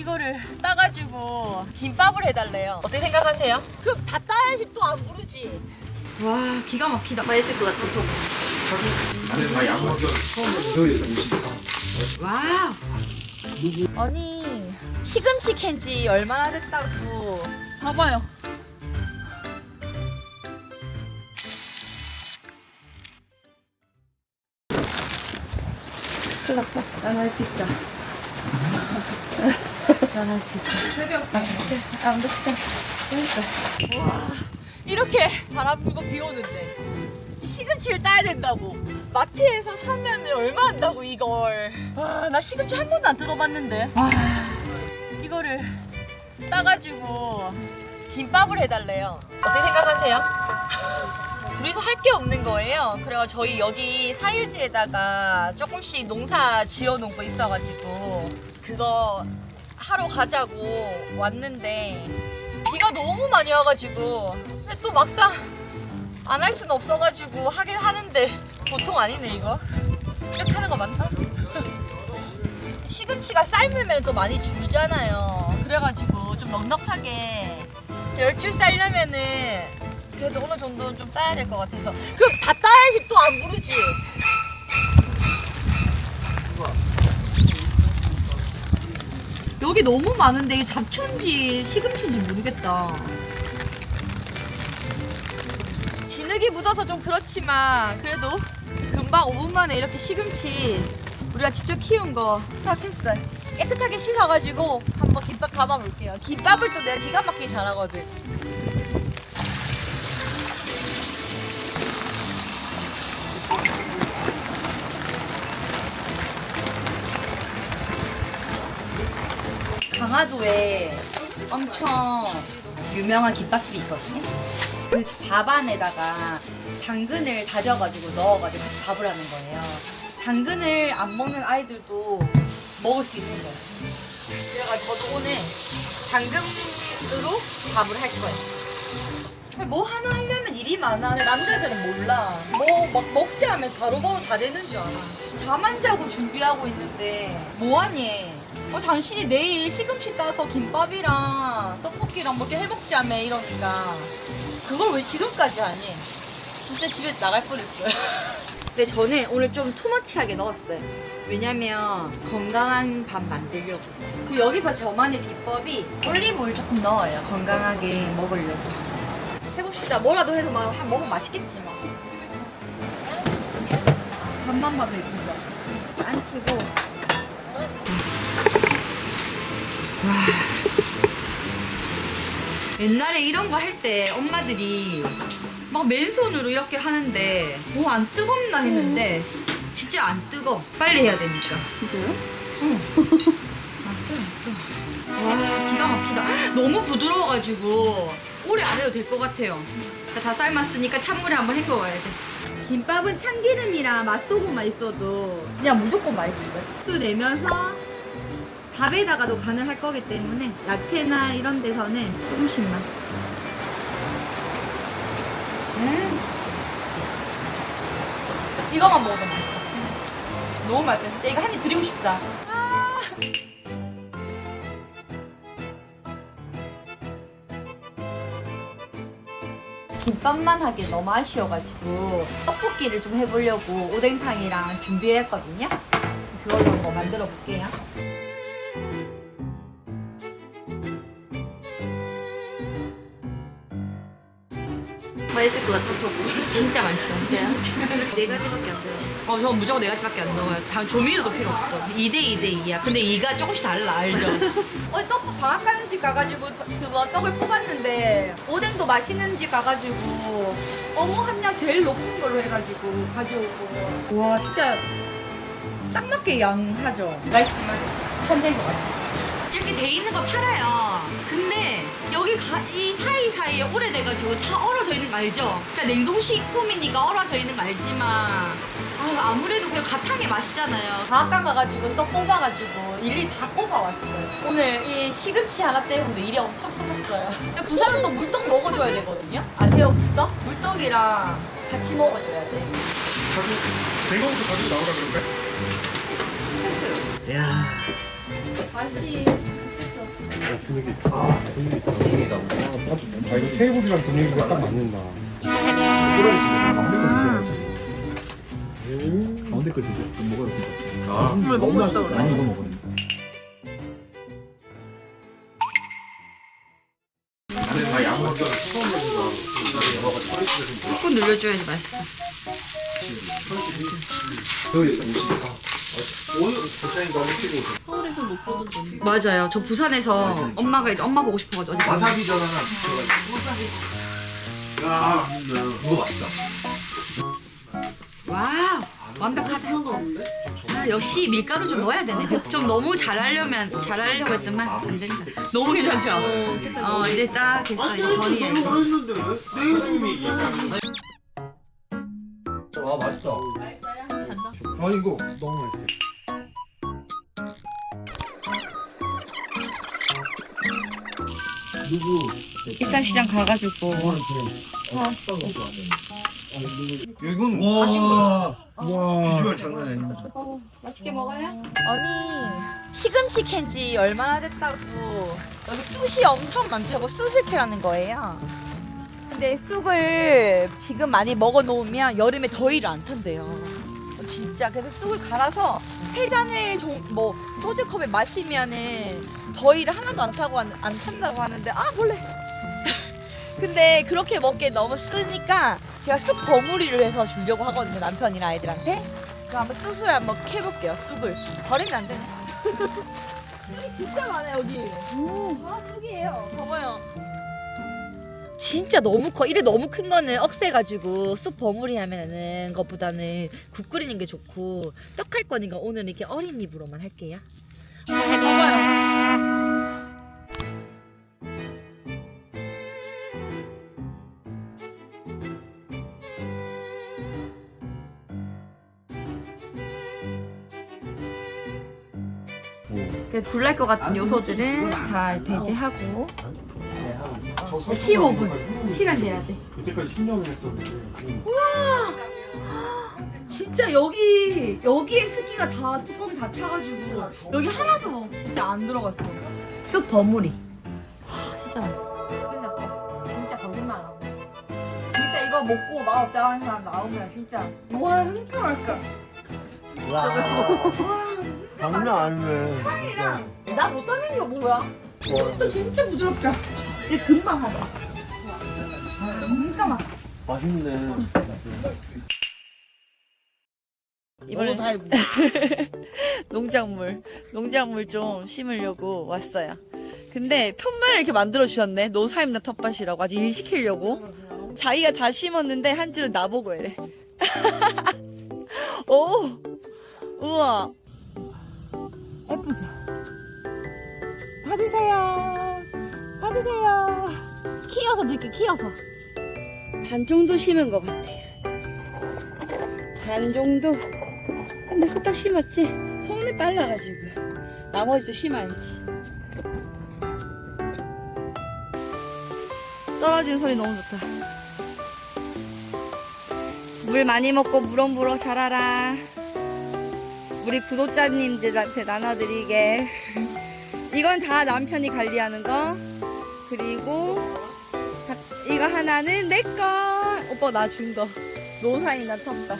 이거를 따가지고 김밥을 해달래요. 어떻게 생각하세요? 그럼 다 따야지 또 안 부르지. 와 기가 막히다. 맛있을 것 같아. 나는 다 양호하게 와. 아니 시금치 캔지 얼마나 됐다고. 봐봐요. 큰일 났다. 난 할 수 있다. 수 있다. 새벽 상. 아, 안 됐다. 그러니까. 와, 이렇게 바람 불고 비 오는데 이 시금치를 따야 된다고. 마트에서 사면 얼마 한다고 이걸. 아, 나 시금치 한 번도 안 뜯어봤는데. 아, 이거를 따가지고 김밥을 해달래요. 어떻게 생각하세요? 둘이서 할 게 없는 거예요. 그래서 저희 여기 사유지에다가 조금씩 농사 지어 놓은 거 있어가지고 그거 하러 가자고 왔는데 비가 너무 많이 와가지고 근데 또 막상 안 할 수는 없어가지고 하긴 하는데 보통 아니네 이거. 이렇게 하는 거 맞나? 시금치가 삶으면 또 많이 줄잖아요. 그래가지고 좀 넉넉하게 열줄 쌀려면은 그래도 어느 정도는 좀 따야 될 것 같아서 그럼 다 따야지 또 안 부르지. 여기 너무 많은데 이게 잡초인지 시금치인지 모르겠다. 진흙이 묻어서 좀 그렇지만 그래도 금방 5분 만에 이렇게 시금치 우리가 직접 키운 거 수확했어요. 깨끗하게 씻어가지고 한번 김밥 담아볼게요. 김밥을 또 내가 기가 막히게 잘하거든. 강화도에 엄청 유명한 김밥집이 있거든요. 그 밥 안에다가 당근을 다져가지고 넣어가지고 밥을 하는 거예요. 당근을 안 먹는 아이들도 먹을 수 있는 거예요. 그래가지고 저도 오늘 당근으로 밥을 할 거예요. 뭐 하나 하려면 일이 많아. 남자들은 몰라. 뭐 막 먹지 않으면 바로바로 다 되는 줄 알아. 잠 안 자고 준비하고 있는데 뭐하니? 어, 당신이 내일 시금치 따서 김밥이랑 떡볶이랑 뭐 이렇게 해먹자며 이러니까 그걸 왜 지금까지 하니? 진짜 집에 나갈 뻔했어요. 근데 저는 오늘 좀 투머치하게 넣었어요. 왜냐면 건강한 밥 만들려고. 그리고 여기서 저만의 비법이 올리브오일 조금 넣어요. 건강하게 먹으려고. 해봅시다. 뭐라도 해서 막 한- 먹으면 맛있겠지 뭐. 밥만 봐도 예쁘죠? 안 치고. 옛날에 이런 거 할 때 엄마들이 막 맨손으로 이렇게 하는데 뭐 안 뜨겁나 했는데 진짜 안 뜨거. 빨리 해야 되니까. 진짜요? 응. 안 뜨거, 안 뜨거. 와 기가 막히다. 너무 부드러워가지고 오래 안 해도 될 것 같아요. 다 삶았으니까 찬물에 한번 헹궈와야 돼. 김밥은 참기름이랑 맛소금만 있어도 그냥 무조건 맛있어요. 수 내면서 밥에다가도 간을 할 거기 때문에 야채나 이런 데서는 조금씩만. 음. 이거만 먹어도 맛있어. 너무 맛있어. 진짜 이거 한 입 드리고 싶다. 아. 김밥만 하기 너무 아쉬워가지고 떡볶이를 좀 해보려고 오뎅탕이랑 준비했거든요. 그걸로 한번 만들어 볼게요. 맛있을 것 같아. 진짜 맛있어. 진짜요? 네 가지밖에 안 돼요. 어, 저 무조건 네 가지밖에 안 넣어요. 다 조미료도 필요 없어. 2대 2대 2야. 근데 2가 조금씩 달라, 알죠? 어제 떡 방앗 가는 집 가가지고 그거 떡을 뽑았는데 오뎅도 맛있는 집 가가지고 어묵 함량 제일 높은 걸로 해가지고 가져오고 와 진짜 딱 맞게 양하죠. 천재에서 맛있어. 이렇게 돼 있는 거 팔아요. 근데 여기 가, 이 사이사이에 오래돼가지고 다 얼어져 있는 거 알죠? 그러니까 냉동식품이니까 얼어져 있는 거 알지만 아, 아무래도 그냥 가탕이 맛있잖아요. 방앗간 가가지고 떡 뽑아가지고 일일이 다 뽑아왔어요. 오늘 이 시금치 하나 때문에 일이 엄청 커졌어요. 근데 부산은 또 물떡 먹어줘야 되거든요. 아세요 물떡? 물떡이랑 같이 먹어줘야 돼. 제거부터 가지고 나오라 그럴까요? 했어요. 야 맛이 아 이거 테이블이랑 분위기가 딱 맞는다 가운데 거 드셔 좀 먹어요 아 정말 너무 맛있다. 많이 이거 양념 꾹 눌러줘야지 맛있어. 오늘 부산인가 일찍 오 서울에서 못 보던 점. 맞아요. 저 부산에서 엄마가 이제 엄마 보고 싶어가지고 어제 와사비 전 하나 주셔가지고 야 이거 맛있다 와우 완벽하다. 아, 역시 밀가루 좀 넣어야 되네. 좀 너무 잘하려면 잘하려고 했더만 안 된다. 너무 괜찮죠? 어 이제 딱 됐어. 이제 전이야. 이제. 아 맛있다 아 이거 너무 맛있어요 일산시장 가가지고. 이건 와, 와. 비주얼 장난 아닙니다. 맛있게 먹어요? 아니 시금치 캔지 얼마나 됐다고. 여기 쑥이 엄청 많다고 쑥을 캐라는 거예요. 근데 쑥을 지금 많이 먹어 놓으면 여름에 더위를 안 탄대요. 진짜. 그래서 쑥을 갈아서 세 잔을 종- 뭐 소주 컵에 마시면은 더위를 하나도 안 타고 안, 안 탄다고 하는데 아 몰래. 근데 그렇게 먹기에 너무 쓰니까 제가 쑥 버무리를 해서 주려고 하거든요 남편이랑 아이들한테. 그럼 한번 쑥을 한번 캐볼게요 쑥을. 버리면 안 되네. 쑥이 진짜 많아요 여기. 다 쑥이에요. 봐봐요. 진짜 너무 커. 이래 너무 큰 거는 억세가지고 쑥 버무리 하면은 것보다는 국 끓이는 게 좋고 떡 할 거니까 오늘 이렇게 어린 입으로만 할게요. 봐봐요 불날 것 같은 요소들은 다 배제하고 15분 시간 내야 돼. 그때까지 10년을 했었는데 진짜 여기 여기에 습기가 다 뚜껑이 다 차가지고 여기 하나도 진짜 안 들어갔어. 쑥 버무리. 하, 진짜. 끝났다 진짜 거짓말하고. 진짜 이거 먹고 맛없다고 하는 사람 나오면 진짜 와. 진짜. 맛있다 장난 아니네. 나 못하는 게 뭐야 또 진짜 부드럽다 얘 금방 하자 진짜 맛있어 맛있네. 이번에 농작물 농작물 좀 심으려고 왔어요. 근데 편말을 이렇게 만들어 주셨네. 노사임나 텃밭이라고 아주 일 시키려고. 자기가 다 심었는데 한 줄은 나보고 이래. 오, 우와, 예쁘죠? 받으세요. 받으세요. 키워서 넣을게 키워서. 반 정도 심은 것 같아요. 반 정도. 근데 후딱 심었지? 손이 빨라가지고 나머지도 심어야지 떨어지는 소리 너무 좋다 물 많이 먹고 무럭무럭 자라라 우리 구독자님들한테 나눠드리게. 이건 다 남편이 관리하는 거. 그리고 다- 이거 하나는 내거. 오빠 나 준 거. 노사이나 텄다